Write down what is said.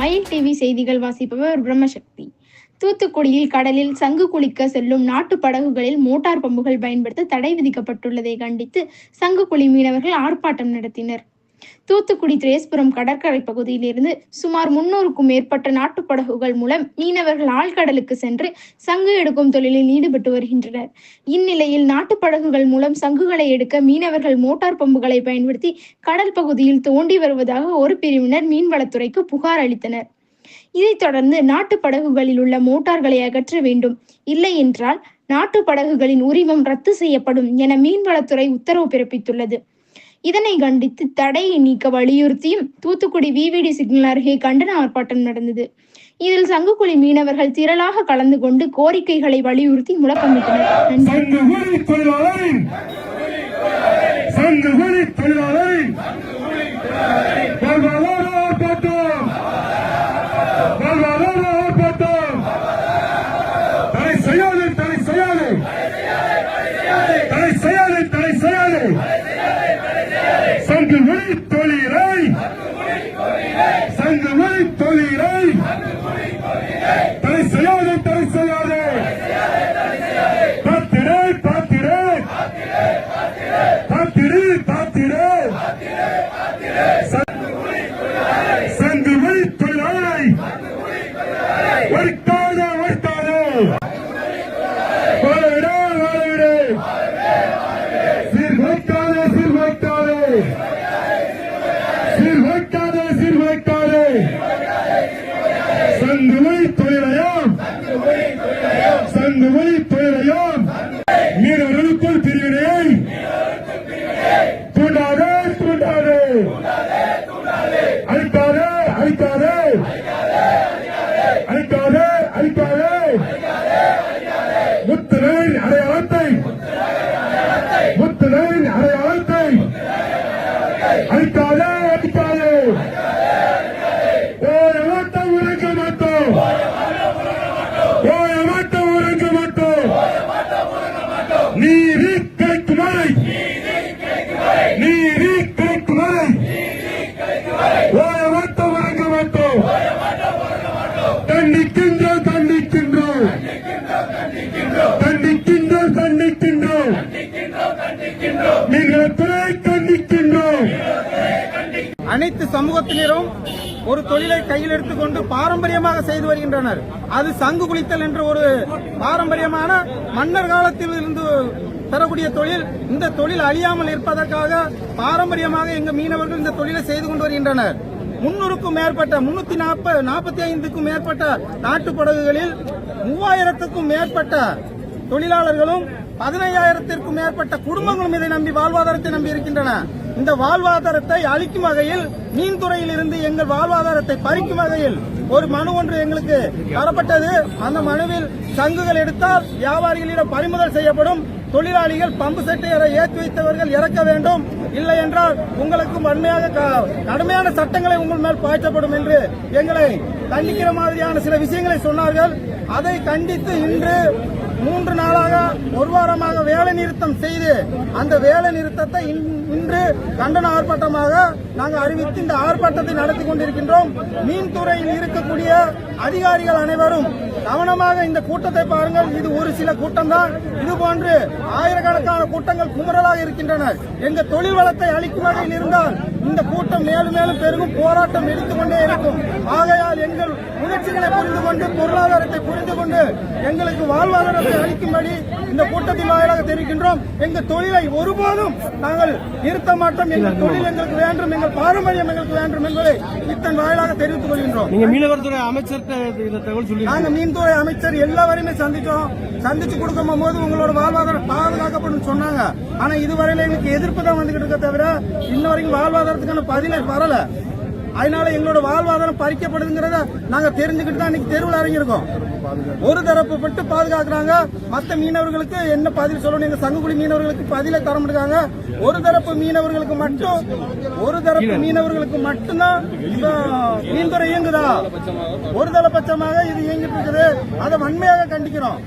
மயில் டிவி செய்திகள் வாசிப்பவர் பிரம்மசக்தி. தூத்துக்குடியில் கடலில் சங்கு குளிக்க செல்லும் நாட்டு படகுகளில் மோட்டார் பம்புகள் பயன்படுத்த தடை விதிக்கப்பட்டுள்ளதை கண்டித்து சங்குக்குழி மீனவர்கள் ஆர்ப்பாட்டம் நடத்தினர். தூத்துக்குடி திரேஸ்புரம் கடற்கரை பகுதியிலிருந்து சுமார் முன்னூறுக்கும் மேற்பட்ட நாட்டுப் படகுகள் மூலம் மீனவர்கள் ஆழ்கடலுக்கு சென்று சங்கு எடுக்கும் தொழிலில் ஈடுபட்டு வருகின்றனர். இந்நிலையில் நாட்டுப் படகுகள் மூலம் சங்குகளை எடுக்க மீனவர்கள் மோட்டார் பம்புகளை பயன்படுத்தி கடல் பகுதியில் தோண்டி வருவதாக ஒரு பிரிவினர் மீன்வளத்துறைக்கு புகார் அளித்தனர். இதைத் தொடர்ந்து நாட்டு படகுகளில் உள்ள மோட்டார்களை அகற்ற வேண்டும். இல்லை என்றால் நாட்டு படகுகளின் உரிமம் ரத்து செய்யப்படும் என மீன்வளத்துறை உத்தரவு பிறப்பித்துள்ளது. இதனை கண்டித்து தடையை நீக்க வலியுறுத்தியும் தூத்துக்குடி விவிடி சிக்னல் அருகே கண்டன ஆர்ப்பாட்டம் நடந்தது இதில் சங்குக்குழி மீனவர்கள் திரளாக கலந்து கொண்டு கோரிக்கைகளை வலியுறுத்தி முழக்கமிட்டனர் நன்றி சங்ககுழி தொழிலாளரின் சங்ககுழி தொழிலாளரின் வாழ்வாதார ஆர்ப்பாட்டம் வாழ்வாதார ஆர்ப்பாட்டம் தடை செய்யாது தடை செய்யாது தடை செய்யாது தடை செய்யாது சங்ககுழி தொழிலை சங்ககுழி தொழிலை தடை செய்யாது தடை செய்யாது. பார்த்திரு பார்த்திரு பார்த்திரு பார்த்திரு அழிக்காதே அழிக்காதே. அழிக்காதே அழிக்காதே. முத்துகளின் அடையாளத்தை முத்துகளின் அடையாளத்தை. அழிக்காதே அழிக்காதே. அனைத்து சமூகத்தினரும் ஒரு தொழிலை கையில் எடுத்துக்கொண்டு பாரம்பரியமாக செய்து வருகின்றனர். அது சங்கு குளித்தல் என்ற ஒரு பாரம்பரியமான மன்னர் காலத்தில் இருந்து பெறக்கூடிய தொழில். இந்த தொழில் அழியாமல் இருப்பதற்காக பாரம்பரியமாக எங்க மீனவர்கள் இந்த தொழிலை செய்து கொண்டு வருகின்றனர். முன்னூறுக்கும் மேற்பட்ட முன்னூத்தி நாற்பது நாற்பத்தி ஐந்துக்கும் மேற்பட்ட நாட்டு படகுகளில் மூவாயிரத்துக்கும் மேற்பட்ட தொழிலாளர்களும் பதினையாயிரத்திற்கும் மேற்பட்ட குடும்பங்களும் இதை நம்பி வாழ்வாதாரத்தை நம்பி இருக்கின்றன. இந்த வாழ்வாதாரத்தை அளிக்கும் வகையில் மீன்துறையில் இருந்து எங்கள் வாழ்வாதாரத்தை பறிக்கும் வகையில் ஒரு மனு ஒன்று எங்களுக்கு தரப்பட்டது. அந்த மனுவில் சங்குகள் எடுத்தால் வியாபாரிகளிடம் பறிமுதல் செய்யப்படும். தொழிலாளிகள் பம்பு செட்டு ஏற்றி வைத்தவர்கள் இறக்க வேண்டும். இல்லை என்றால் உங்களுக்கு வன்மையாக க- கடுமையான சட்டங்களை உங்கள் மேல் பாய்ச்சப்படும் என்று எங்களை கண்டிக்கிற மாதிரியான சில விஷயங்களை சொன்னார்கள். அதை கண்டித்து இன்று மூன்று நாளாக ஒரு வாரமாக வேலை நிறுத்தம் செய்து அந்த வேலை நிறுத்தத்தை இன்- இன்று கண்டன ஆர்ப்பாட்டமாக நாங்கள் அறிவித்து இந்த ஆர்ப்பாட்டத்தை நடத்தி கொண்டிருக்கின்றோம். மீன்துறையில் இருக்கக்கூடிய அதிகாரிகள் அனைவரும் கவனமாக இந்த கூட்டத்தை பாருங்கள். இது ஒரு சில கூட்டம் தான் இது போன்று ஆயிரக்கணக்கான கூட்டங்கள் குமுறலாக இருக்கின்றன. எங்க தொழில் வளத்தை அளிக்கும் வகையில் இருந்தால் இந்த கூட்டம் மேலும் மேலும் பெருகும். போராட்டம் எடுத்துக் கொண்டே இருக்கும். ஆகையால் எங்கள் உணர்ச்சிகளை புரிந்து கொண்டு பொருளாதாரத்தை புரிந்து கொண்டு எங்களுக்கு வாழ்வாதாரத்தை அளிக்கும்படி இந்த கூட்டத்தின் வாயிலாக தெரிவிக்கின்றோம். எங்கள் தொழிலை ஒருபோதும் நாங்கள் நிறுத்த மாட்டோம். எங்கள் தொழில் எங்களுக்கு வேண்டும். எங்கள் பாரம்பரியம் எங்களுக்கு வேண்டும் என்பதை இத்தன் வாயிலாக தெரிவித்துக் கொள்கின்றோம். நீங்க மீனவர்துறை அமைச்சர்கிட்ட இந்த தகவல் சொல்லி நாங்க மீன்துறை அமைச்சர் எல்லாரையுமே சந்திச்சோம் சந்திச்சு கொடுக்கும் போது உங்களோட வாழ்வாதாரம் பாதுகாக்கப்படும் சொன்னாங்க. ஆனா இதுவரையில எங்களுக்கு எதிர்ப்பு தான் வந்துகிட்டு இருக்க தவிர இன்ன வரைக்கும் வாழ்வாதாரத்துக்கான பதிலே வரல. அதனால எங்களோட வாழ்வாதாரம் பறிக்கப்படுதுங்கிறத நாங்க தெரிஞ்சுக்கிட்டு தான் இன்னைக்கு தெருவில் இறங்கியிருக்கோம். ஒரு தரப்பு பட்டு பாதுகாக்கிறாங்க. மற்ற மீனவர்களுக்கு என்ன பதில் சொல்லணும்? எங்க சங்குக்குடி மீனவர்களுக்கு பதிலை தர முடியாங்க ஒரு தரப்பு மீனவர்களுக்கு மட்டும் ஒரு தரப்பு மீனவர்களுக்கு மட்டும்தான் மீன்துறை இயங்குதா? ஒரு தளபட்சமாக இது இயங்கிட்டு இருக்குது. அதை வன்மையாக கண்டிக்கிறோம்.